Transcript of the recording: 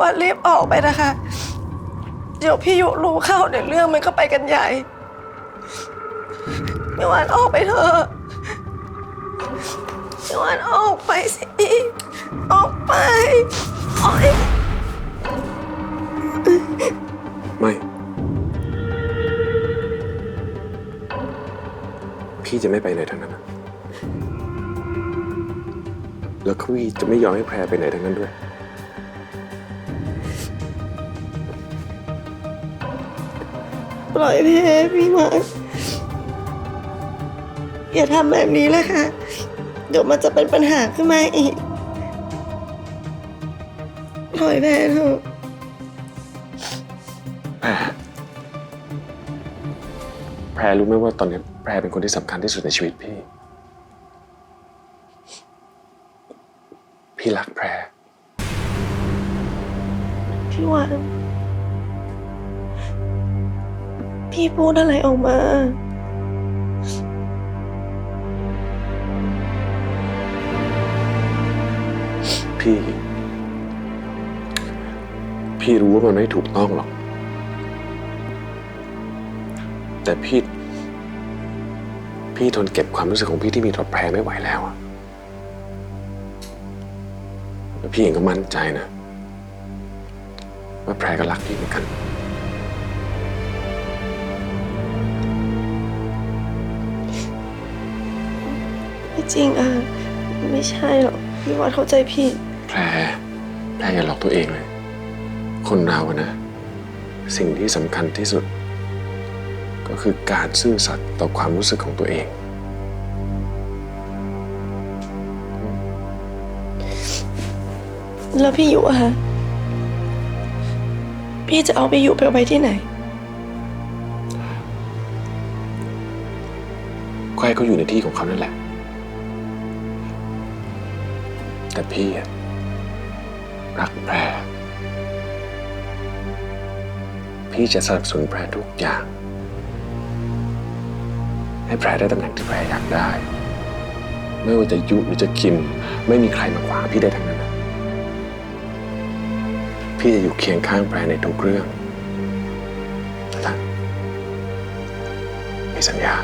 ว่ารีบออกไปนะคะ เดี๋ยวพี่ยุรู้เข้าเดี๋ยวเรื่องมันก็ไปกันใหญ่พี่วันออกไปเถอะพี่วันออกไปสิออกไปออกไปไม่ พี่จะไม่ไปไหนทั้งนั้นนะแล้วพี่จะไม่ยอมให้แพรไปไหนทั้งนั้นด้วย ปล่อยพี่พี่มาอย่าทำแบบนี้เลยค่ะ เดี๋ยวมันจะเป็นปัญหาขึ้นมาอีกปล่อยแม่เถอะแพรแพรรู้ไหมว่าตอนนี้แพรเป็นคนที่สำคัญที่สุดในชีวิตพี่ พี่รักแพรพี่วัน พี่พูดอะไรออกมา พี่ พี่รู้ว่ามันไม่ถูกต้องหรอก แต่พี่ พี่ทนเก็บความรู้สึกของพี่ที่มีต่อแพรไม่ไหวแล้วอะแล้วพี่เองก็มั่นใจนะ ว่าแพรก็รักพี่เหมือนกัน ไม่จริงอะไม่ใช่หรอกพี่วันเข้าใจผิดแพรแพรอย่าหลอกตัวเองเลย คนเราอะนะ สิ่งที่สำคัญที่สุด ก็คือการซื่อสัตย์ต่อความรู้สึกของตัวเอง แล้วพี่อยู่อะฮะพี่จะเอาไปอยู่ไปเอาไว้ที่ไหนก็ให้เขาอยู่ในที่ของเขานั่นแหละ แต่พี่รักแพรพี่จะสนับสนุนแพรทุกอย่าง ให้แพรได้ตำแหน่งที่แพรอยากได้ ไม่ว่าจะยุหรือจะคิม ไม่มีใครมาขวางพี่ได้ทั้งนั้นพี่จะอยู่เคียงข้างแพรในทุกเรื่องนะมีสัญญา